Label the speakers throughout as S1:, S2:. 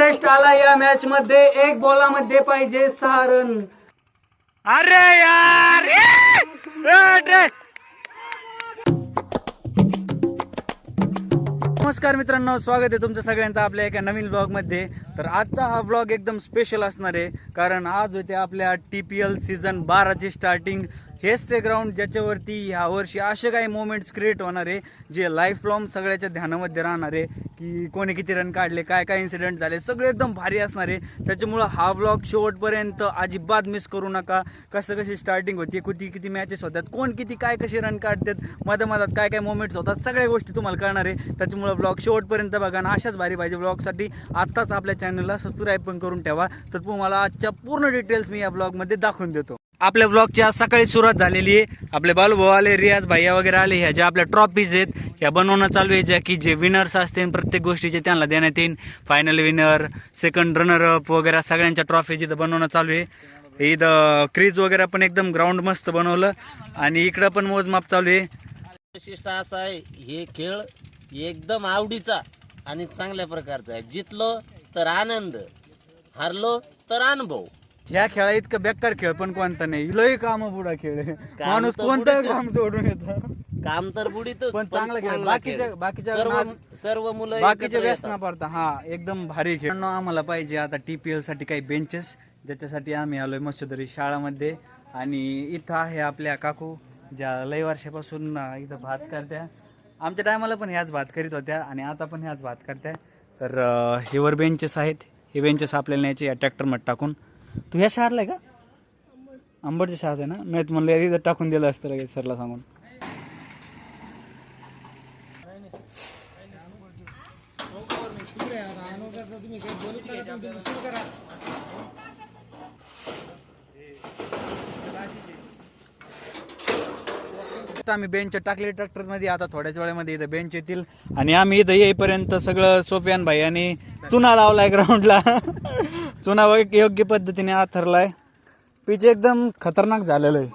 S1: Interest आला या match मध्ये. एक बॉलामध्ये पाहिजे सहा रन
S2: अरे यार!
S1: नमस्कार मित्रांनो स्वागत आहे तुमचं सगळ्यांचं आपल्या एका नवीन ब्लॉगमध्ये तर आजचा हा ब्लॉग एकदम स्पेशल असणार आहे कारण आज होते आपल्या टी पी एल सीझन बाराची स्टार्टिंग हेच ते ग्राउंड ज्याच्यावरती ह्या वर्षी असे काही मोमेंट्स क्रिएट होणार आहे जे लाईफ लॉंग सगळ्याच्या ध्यानामध्ये राहणार आहे की कोणी किती रन काढले काय काय इन्सिडेंट झाले सगळे एकदम भारी असणार आहे. त्याच्यामुळं हा ब्लॉग शेवटपर्यंत अजिबात मिस करू नका. कसं कशी स्टार्टिंग होती किती किती मॅचेस होतात कोण किती काय कसे रन काढतात मध्ये मधात काय काय मोमेंट्स होतात सगळ्या गोष्टी तुम्हाला कळणार आहे. त्याच्यामुळं ब्लॉग शेवटपर्यंत बघा आणि अशाच भारी पाहिजे ब्लॉगसाठी आत्ताच आपल्या चॅनलला सबस्क्राईब पण करून ठेवा. तर तुम्हाला आजच्या पूर्ण डिटेल्स मी या ब्लॉगमध्ये दाखवून देतो. आपल्या ब्लॉगची आज सकाळी सुरुवात झालेली आहे. आपले बालूभाऊ आले रियाज भैया वगैरे आले ह्या ज्या आपल्या ट्रॉफीज आहेत ह्या बनवणं चालू आहे ज्या की जे विनर्स असतील प्रत्येक गोष्टीचे त्यांना देण्यात येईल final winner second runner up वगैरे सगळ्यांच्या ट्रॉफीज इथं बनवणं चालू आहे. इथं क्रीज वगैरे पण एकदम ग्राउंड मस्त बनवलं. आणि इकडं पण मोजमाप चालू आहे.
S3: विशिष्ट असं आहे हे खेळ एकदम आवडीचा आणि चांगल्या प्रकारचा आहे. जितलो तर आनंद हारलो तर अनुभव.
S1: ह्या खेळा इतकं बेकार खेळ पण कोणता नाही. लय काम बुडा खेळ आहे. माणूस कोणतं
S3: बुडीतच.
S1: काम सोडून येतं?
S3: काम तर बुडीत
S1: पण चांगला खेळ. बाकीच्या- बाकीच्या
S3: सर्व
S1: नाद-
S3: सर्व मुलं
S1: बाकीचे
S3: एकत्र
S1: व्यस्त
S3: येतात.
S1: न पडता. हा एकदम भारी खेळ. मित्रांनो, आम्हाला पाहिजे आता टीपीएलसाठी काही बेंचेस ज्याच्यासाठी आम्ही आलोय मत्स्यधरी शाळामध्ये. आणि इथं आहे आपल्या काकू ज्या लय वर्षापासून अं, इथं भात करत्या. आमच्या टायमाला पण ह्याच भात करीत होत्या आणि आता पण ह्याच भात करत्या. तर अं, हे वर बेंचेस आहेत. हे बेंचेस आपल्याला न्यायचे या ट्रॅक्टरमध्ये टाकून. तू ह्या शहरला आहे का? अंबडच्या शाळेत आहे ना? नाही तर म्हणलं इथं टाकून दिलं असतं लगेच सरला सांगून. आता आम्ही बेंच टाकले ट्रॅक्टरमध्ये आता थोड्याच वेळामध्ये इथं बेंच येतील. आणि आम्ही इथं येईपर्यंत सगळं सोफियान भाई आणि चुना लावलाय ग्राउंडला चुना योग्य पद्धतीने आथरलाय. पिच एकदम खतरनाक झालेलं आहे.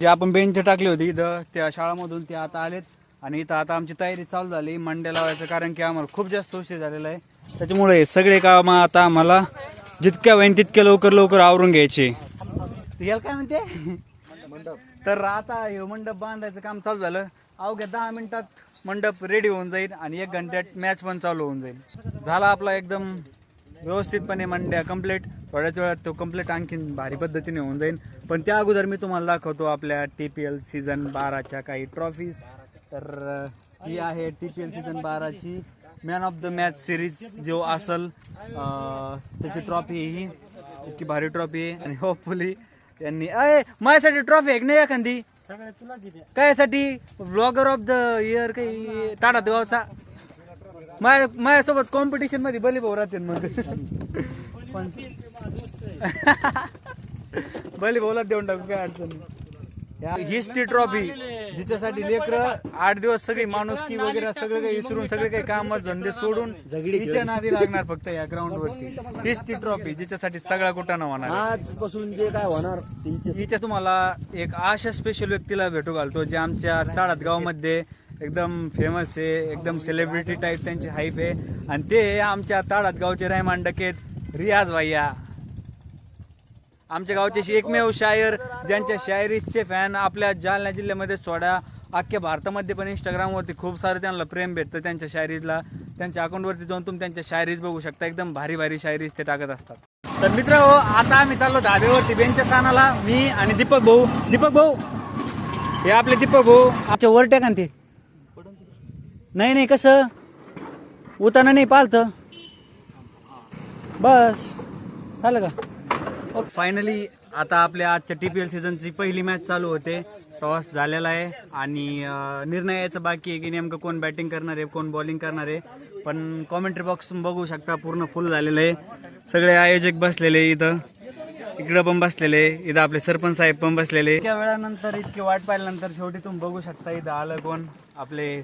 S1: जे आपण बेंच टाकली होती इथं त्या शाळामधून ते आता आलेत. आणि इथं आता आमची तयारी चालू झाली. मंड्या लावायचं कारण की आम्हाला खूप जास्त उशीर झालेला आहे. त्याच्यामुळे हे सगळे काम आता आम्हाला जितक्या होईन तितक्या लवकर लवकर आवरून घ्यायचे. याला काय म्हणते? तर आता हे मंडप बांधायचं काम चालू झालं. अवघ्या दहा मिनिटात मंडप रेडी होऊन जाईल आणि एक घंट्यात मॅच पण चालू होऊन जाईल. झाला आपला एकदम व्यवस्थितपणे मंड्या कंप्लीट थोड्याच वेळात तो कंप्लीट आणखीन भारी पद्धतीने होऊन जाईल. पण त्या अगोदर मी तुम्हाला दाखवतो आपल्या टी पी एल सीझन बाराच्या काही ट्रॉफीज तर ही आहे टी पी एल सीझन बाराची man of the match series जो असल त्याची ट्रॉफी ही. इतकी भारी ट्रॉफी आहे. आणि होपफुली यांनी अय माझ्यासाठी ट्रॉफी आहे की नाही एखादी. कायसाठी? ब्लॉगर ऑफ द इयर काही टाटा गावचा माझ्या माझ्यासोबत कॉम्पिटिशनमध्ये बली भाऊ राहते मग पण बली भाऊला देऊन टाकू काय अडचण नाही. या- हीच ती ट्रॉफी जिच्यासाठी लेकर आठ दिवस सगळी माणुसकी वगैरे सगळं काही विसरून सगळे काही काम धंदे सोडून हिच्या नादी लागणार फक्त या ग्राउंड वरती हीच ती ट्रॉफी जिच्यासाठी सगळा कुठं होणार
S4: आजपासून जे काय होणार
S1: हिच्या तुम्हाला एक अशा स्पेशल व्यक्तीला भेटू घालतो जे आमच्या ताडात गावामध्ये एकदम फेमस आहे एकदम सेलिब्रिटी टाईप त्यांची हाईप आहे. आणि ते आमच्या ताडात गावचे रहमान डकेत रियाज भैया. आमच्या गावचे एकमेव शायर ज्यांच्या शायरीचे फॅन आपल्या जालना जिल्ह्यामध्ये सोडा अख्ख्या भारतामध्ये पण इंस्टाग्रामवरती खूप सारं त्यांना प्रेम भेटतं त्यांच्या शायरीजला. त्यांच्या अकाउंटवरती जाऊन तुम्ही त्यांच्या शायरीज बघू शकता. एकदम भारी भारी शायरीज ते टाकत असतात. तर मित्र हो आता आम्ही चाललो धाब्यावरती बेंच सानाला मी आणि दीपक भाऊ. दीपक भाऊ! हे आपले दीपक भाऊ. आमच्या वर टाका ते. नाही नाही कसं? उताना नाही पालतं बस. झालं का? फायनली आता आपल्या आजच्या टी पी एल सीझनची पहिली मॅच चालू होते. टॉस झालेला आहे आणि निर्णयाचं निर्णय बाकी आहे की नेमकं कोण बॅटिंग करणार आहे कोण बॉलिंग करणार आहे. पण कॉमेंट्री बॉक्स बघू शकता पूर्ण फुल झालेलं आहे. सगळे आयोजक बसलेले इथं. इकडं पण बसलेले इथं आपले सरपंच साहेब पण बसलेले इतक्या वेळानंतर इतकी वाट पाहिल्यानंतर शेवटी तुम्ही बघू शकता इथं आलं कोण. आपले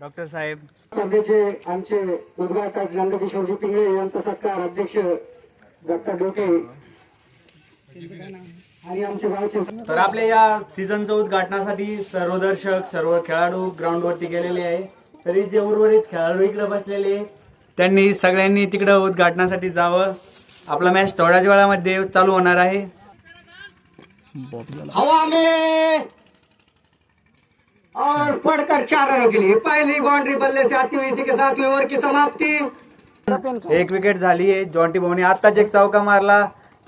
S1: डॉक्टर साहेब.
S5: सभेचे आमचे उद्घाटक नंदकिशोरजी पिंगळे यांचा सत्कार अध्यक्ष डॉक्टर डोके
S1: तर आपल्या या सीझनच्या उद्घाटनासाठी सर्व दर्शक सर्व खेळाडू ग्राउंडवरती गेलेले आहे. तरी जे उर्वरित खेळाडू इकडे बसलेले त्यांनी सगळ्यांनी तिकडं उद्घाटनासाठी जावं. आपला मॅच थोड्याच वेळामध्ये चालू होणार आहे.
S5: और पढ़कर चार रनों के लिए पहली बाउंड्री बल्ले से आती हुई इसी के साथ हुई ओवर की समाप्ति।
S1: एक विकेट झाली आहे. जॉन्टी भाऊने आत्ताच एक चौका मारला.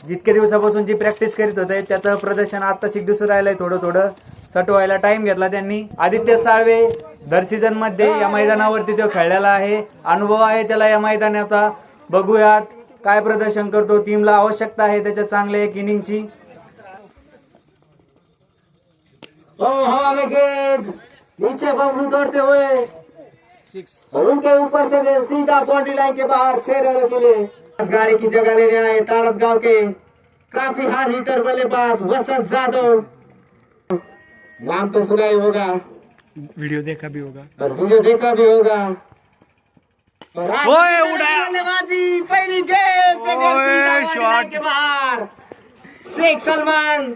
S1: जितके दिवसापासून जी प्रॅक्टिस करीत होते त्याचं प्रदर्शन आत्ताच दिसून राहिलंय थोडं थोडं. सटवायला टाइम घेतला त्यांनी. आदित्य साळवे दर सीझनमध्ये या मैदानावरती तो खेळलेला आहे. अनुभव आहे त्याला या मैदानाचा. बघूयात काय प्रदर्शन करतो. टीमला आवश्यकता आहे त्याच्या चांगल्या एक इनिंगची
S5: में गेंद नीचे बबलू दौड़ते हुए और उनके ऊपर से सीधा बाउंड्री लाइन के बाहर छह रनों के लिए गाड़ी की जगह लेने आए ताड़त गांव के। काफी हार हिटर बल्लेबाज वसंत जादव नाम तो सुना ही होगा।
S1: व्हिडिओ देखा भी होगा।
S5: और वीडियो देखा भी होगा।
S1: ओए, उड़ाया।
S5: बल्लेबाजी पहली गेंद पे
S1: शॉट।
S5: के बाहर। शेख सलमान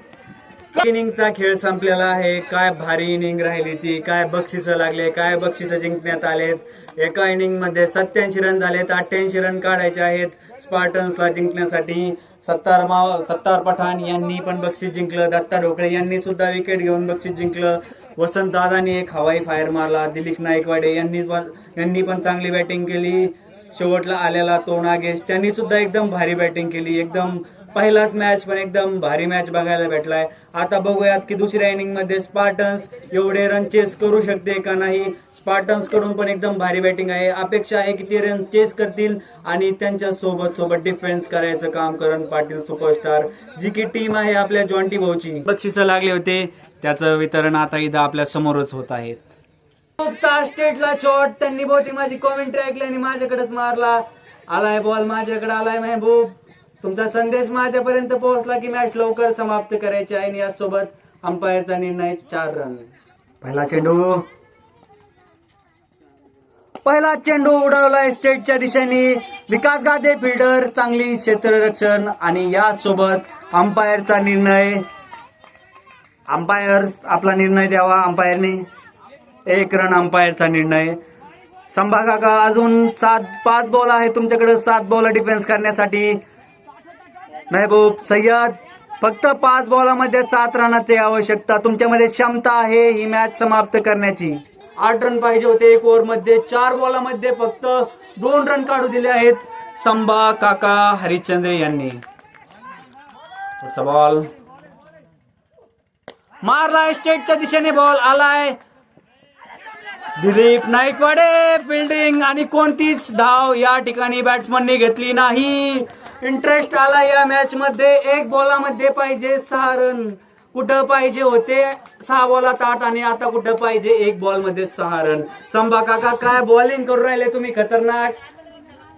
S1: इनिंगचा खेळ संपलेला आहे. काय भारी इनिंग राहिली ती? काय बक्षिस लागले? काय बक्षिस जिंकण्यात आलेत? एका इनिंगमध्ये सत्याऐंशी रन झालेत. अठ्ठ्याऐंशी रन काढायचे आहेत. स्पार्टन्सला जिंकण्यासाठी सत्तार माव सत्तार पठाण यांनी पण बक्षीस जिंकलं. दत्ता ढोकळे यांनी सुद्धा विकेट घेऊन बक्षीस जिंकलं. वसंत दादानी एक हवाई फायर मारला. दिलीप नाईकवाडे यांनी पण यांनी पण चांगली बॅटिंग केली. शेवटला आलेला तो नागेश त्यांनी सुद्धा एकदम भारी बॅटिंग केली. एकदम पहिलाच मॅच पण एकदम भारी मॅच बघायला भेटलाय. आता बघूयात की दुसऱ्या इनिंगमध्ये स्पार्टन्स एवढे रन चेस करू शकते का नाही? स्पार्टन्सकडून पण एकदम भारी बॅटिंग आहे. अपेक्षा आहे की ते रन चेस करतील आणि त्यांच्यासोबत सोबत डिफेन्स करायचं काम करण पाटील सुपरस्टार जी की टीम आहे आपल्या जॉन्टी भाऊची. बक्षिस लागले होते. त्याचं वितरण आता इथं आपल्या समोरच होत खूपचा स्टेटला शॉट त्यांनी बहुती माझी कॉमेंट्री ऐकली आणि माझ्याकडेच मारला. आलाय बॉल माझ्याकडे आलाय मेहबूब. तुमचा संदेश माझ्यापर्यंत पोहोचला की मॅच लवकर समाप्त करायची आहे आणि यासोबत अंपायरचा निर्णय चार रन पहिला चेंडू. पहिला चेंडू उडवलाय स्टेटच्या दिशेने. विकास गादे फिल्डर चांगली क्षेत्ररक्षण आणि यासोबत अंपायरचा निर्णय. अंपायर आपला निर्णय द्यावा अंपायरने एक रन अंपायरचा निर्णय. संभा काका अजून सात पाच बॉल आहे तुमच्याकडे. सात बॉल डिफेन्स करण्यासाठी. मेहबूब सय्यद फक्त पाच बॉलामध्ये सात रनाची आवश्यकता. तुमच्यामध्ये क्षमता आहे ही मॅच समाप्त करण्याची. आठ रन पाहिजे होते एक ओव्हरमध्ये चार बॉलामध्ये फक्त दोन रन काढू दिले आहेत संभा काका हरिश्चंद्र यांनी. पुढचा बॉल मारलाय स्टेटच्या दिशेने बॉल आलाय. दिलीप नाईकवाडे फिल्डिंग आणि कोणतीच धाव या ठिकाणी बॅट्समनने घेतली नाही. इंटरेस्ट आला या मॅच मध्ये. एक बॉलामध्ये पाहिजे सहा रन कुठं पाहिजे होते? सहा बॉलात आठ आणि आता कुठं पाहिजे? एक बॉलमध्ये सहा रन संभा काका काय बॉलिंग करून राहिले तुम्ही? खतरनाक.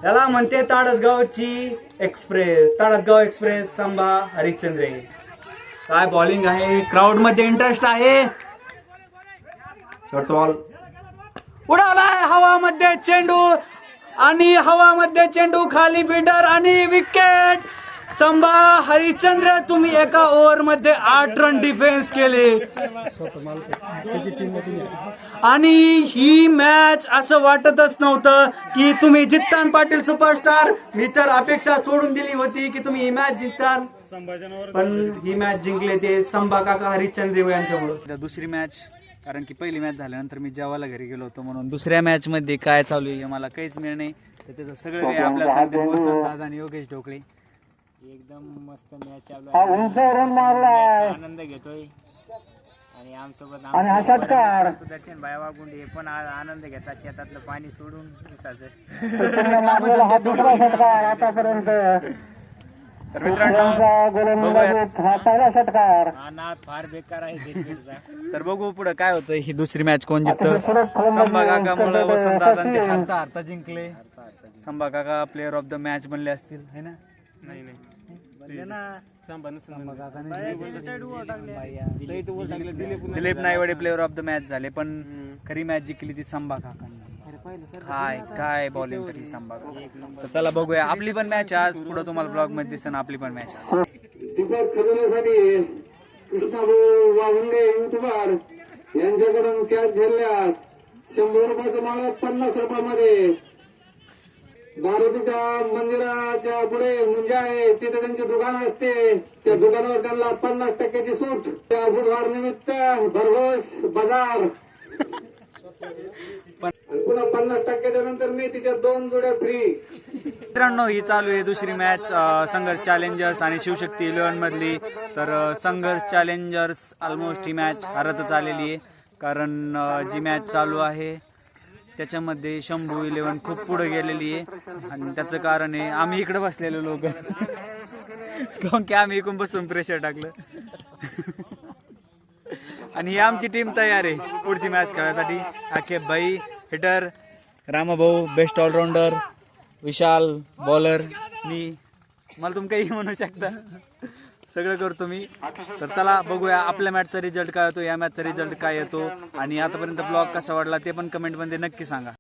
S1: त्याला म्हणते ताडसगावची एक्सप्रेस ताडसगाव एक्सप्रेस संभा हरिश्चंद्रे. काय बॉलिंग आहे? क्राऊडमध्ये इंटरेस्ट आहे. शॉर्ट बॉल हवा हवामध्ये चेंडू. आणि हवामध्ये चेंडू खाली फिल्डर आणि विकेट. संभा हरिश्चंद्र तुम्ही एका ओव्हरमध्ये आठ रन डिफेन्स केले. आणि ही मॅच असं वाटतच नव्हतं की तुम्ही जित्तान पाटील सुपरस्टार मी तर अपेक्षा सोडून दिली होती की तुम्ही ही मॅच जिंकताल पण ही मॅच जिंकले ते संभा काका हरिश्चंद्र यांच्यामुळे. दुसरी मॅच कारण की पहिली मॅच झाल्यानंतर मी जेवायला घरी गेलो होतो म्हणून दुसऱ्या मॅच मध्ये काय चालू आहे हे मला काहीच मिळ नाही. तर त्याचं सगळं काही आपल्याला सांगते. वसंत दादा आणि योगेश ढोकळे
S4: एकदम मस्त मॅच चालू आहे. आनंद घेतोय. आणि आमसोबत सुदर्शन भायवा गुंडे हे पण आनंद घेतात. शेतातलं पाणी सोडून ऊसाचं.
S1: तर मित्रांनो बघूयात.
S4: हा नाद फार बेकार आहे क्रिकेटचा
S1: तर बघू पुढे काय होतं ही दुसरी मॅच कोण जिंकतं? संभा काका मुळे वसंत दादा ते हारता हारता जिंकले. संभा काका प्लेअर ऑफ द मॅच बनले असतील है ना? नाही नाही. Dilip Naiwade player of the match झाले पण खरी मॅच जिंकली ती संभा काकांनी. काय काय बॉलिंग तरी संभा काका तर चला बघूया. आपली पण मॅच आज पुढे तुम्हाला ब्लॉगमध्ये दिसेल आपली पण मॅच
S5: यांच्याकडून कॅच झेलल्यास शंभर रुपयाचं माळ पन्नास रुपयामध्ये. मारुतीच्या मंदिराच्या पुढे मुंजा आहे. तिथे त्यांचे दुकान असते. त्या दुकानावर त्यांना पन्नास टक्क्याची सूट. त्या बुधवार निमित्त भरघोस बाजार. पुन्हा पन्नास टक्क्याच्या नंतर मी तिच्या दोन जोड्या फ्री
S1: मित्रांनो ही चालू आहे दुसरी मॅच संघर्ष चॅलेंजर्स आणि शिवशक्ती इलेव्हन मधली. तर संघर्ष चॅलेंजर्स ऑलमोस्ट ही मॅच हरतच आलेली आहे. कारण जी मॅच चालू आहे त्याच्यामध्ये शंभू इलेव्हन खूप पुढे गेलेली आहे. आणि त्याचं कारण आहे आम्ही इकडे बसलेलो लोक. कारण की आम्ही इकडून बसून प्रेशर टाकलं. आणि ही आमची टीम तयार आहे पुढची मॅच खेळायसाठी आखे भाई hitter Ramabhau best allrounder Vishal bowler मी मला तुम्ही काही म्हणू शकता. सगळं करतो मी. तर चला बघूया आपल्या मॅचचा रिझल्ट काय येतो या मॅचचा रिझल्ट काय येतो आणि आतापर्यंत ब्लॉग कसा वाढला ते पण कमेंटमध्ये नक्की सांगा.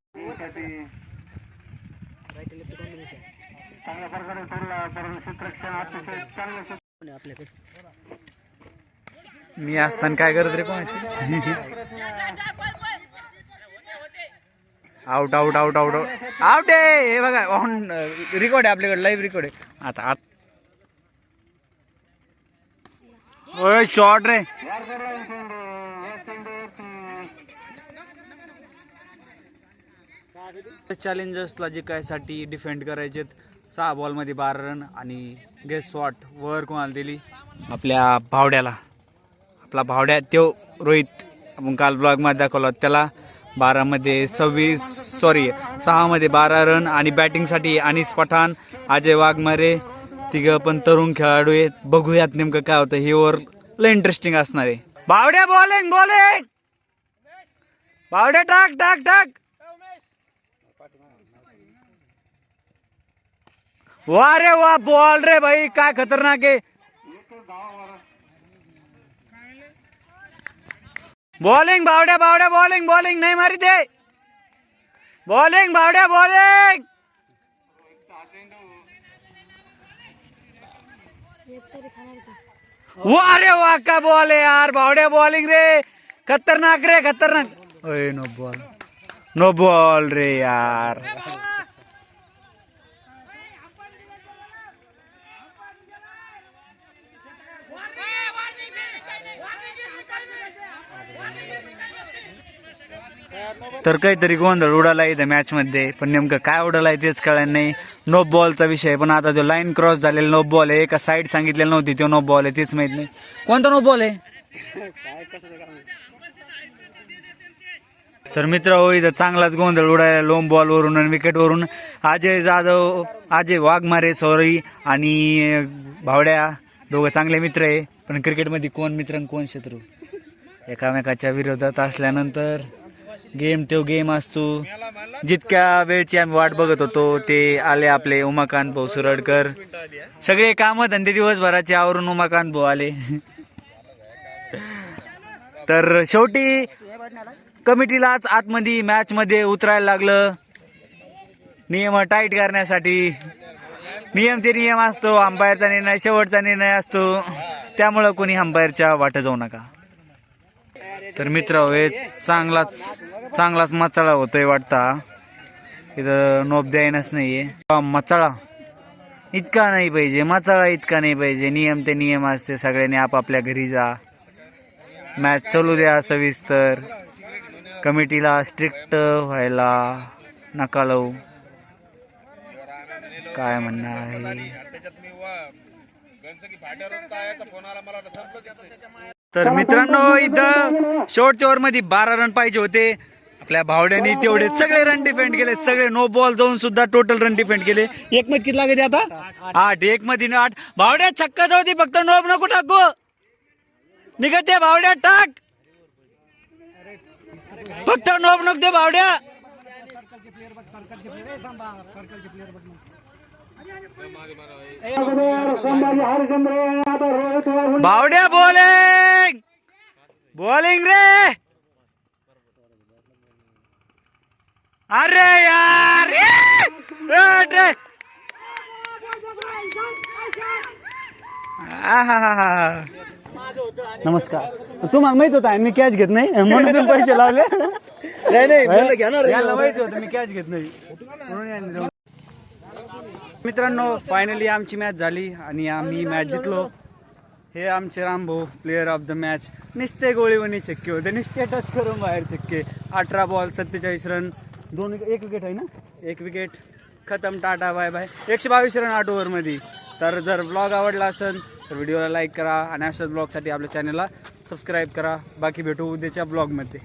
S1: मी असताना काय करत रे कोणाची? Out out out out out आहे हे बघा ऑन रेकॉर्ड आहे आपल्याकडे लाईव्ह रेकॉर्ड आहे. आता आत. ओय शॉर्ट रे. चॅलेंजर्सला जे काय साठी डिफेंड करायचे सहा बॉलमध्ये बारा रन आणि गेस शॉट वर कोणाला दिली? आपल्या भावड्याला. आपला भावड्या तो रोहित. आपण काल ब्लॉगमध्ये दाखवला त्याला. बारामध्ये सव्वीस सॉरी सहामध्ये बारा रन आणि बॅटिंगसाठी अनिस पठाण अजय वाघमारे तिघं पण तरुण खेळाडू आहेत. बघूयात नेमकं काय होतं. हे ओव्हर लय इंटरेस्टिंग असणार आहे. बावड्या बॉलिंग बॉलिंग बावड्या टाक टाक टाक! वा रे वा बॉल रे भाई काय खतरनाक आहे. बॉलिंग बावड्या बावड्या बॉलिंग बॉलिंग नाही मारी दे बॉलिंग बावड्या बॉलिंग वा रे वा का बॉल आहे यार. बावड्या बॉलिंग रे. खतरनाक रे खतरनाक. ओय नो बॉल नो बॉल रे यार. तर काहीतरी गोंधळ उडाला इथं मॅचमध्ये पण नेमकं काय उडाला तेच कळलं नाही. नो बॉलचा विषय पण आता जो लाईन क्रॉस झालेला नो बॉल आहे. एका साईड सांगितलेलं नव्हती तो नो बॉल आहे. तेच माहीत नाही. कोणता नो बॉल आहे? तर मित्र हो इथं चांगलाच गोंधळ उडाला लोम बॉलवरून आणि विकेटवरून अजय जाधव अजय वाघमारे सॉरी. आणि भावड्या दोघं चांगले मित्र आहे. पण क्रिकेटमध्ये कोण मित्र आणि कोण शत्रू? एकामेकाच्या विरोधात असल्यानंतर गेम तो गेम असतो. जितक्या वेळची आम्ही वाट बघत होतो ते आले आपले उमाकांत भाऊ सुरडकर. सगळे कामं धंदे दिवसभराचे आवरून उमाकांत भाऊ आले. तर शेवटी कमिटीलाच आतमध्ये मॅचमध्ये उतरायला लागलं. नियम टाईट करण्यासाठी. नियम ते नियम असतो अंपायरचा निर्णय शेवटचा निर्णय असतो. त्यामुळं कोणी अंपायरच्या वाट जाऊ नका. तर मित्र हे चांगलाच चांगलाच मचाळा होतोय वाटता इथं नोब द्यायनच नाहीये. मचाळा इतका नाही पाहिजे मचाळा इतका नाही पाहिजे. नियम ते नियम असते सगळ्यांनी आपापल्या घरी जा. मॅच चालू द्या सविस्तर. कमिटीला स्ट्रिक्ट व्हायला नका लावू. काय म्हणणं आहे? तर मित्रांनो इथं शेवटच्या ओव्हरमध्ये बारा रन पाहिजे होते. आपल्या भावड्याने तेवढे सगळे रन डिफेंड केले सगळे नो बॉल जाऊन सुद्धा टोटल रन डिफेंड केले. एक मध्ये किती लागते आता? आठ. एक मध्ये आठ. भावड्या छक्का जाऊ दे फक्त नोब नको टाकू. निघते भावड्या टाक. फक्त नोब नको दे भावड्या. भावड्या बॉलिंग बॉलिंग रे. अरे यार. नमस्कार. तुम्हाला माहीत होता मी कॅच घेत नाही म्हणून तुम्ही पैसे लावले. नाही नाही याला माहिती होतं मी कॅच घेत नाही. म्हणून मित्रांनो फायनली आमची मॅच झाली आणि आम्ही मॅच जिंकलो हे आमचे Rambhau player of the match निस्ते गोळीवणी चक्के होते निस्ते टच करून बाहेर चक्के. अठरा बॉल सत्तेचाळीस रन दोन एक विकेट आहे ना? एक विकेट. खतम टाटा बाय बाय. एकशे बावीस रन आठ ओव्हरमध्ये तर जर ब्लॉग आवडला असेल तर व्हिडिओला लाईक करा आणि अशाच ब्लॉगसाठी आपल्या चॅनलला सबस्क्राईब करा. बाकी भेटू उद्याच्या ब्लॉगमध्ये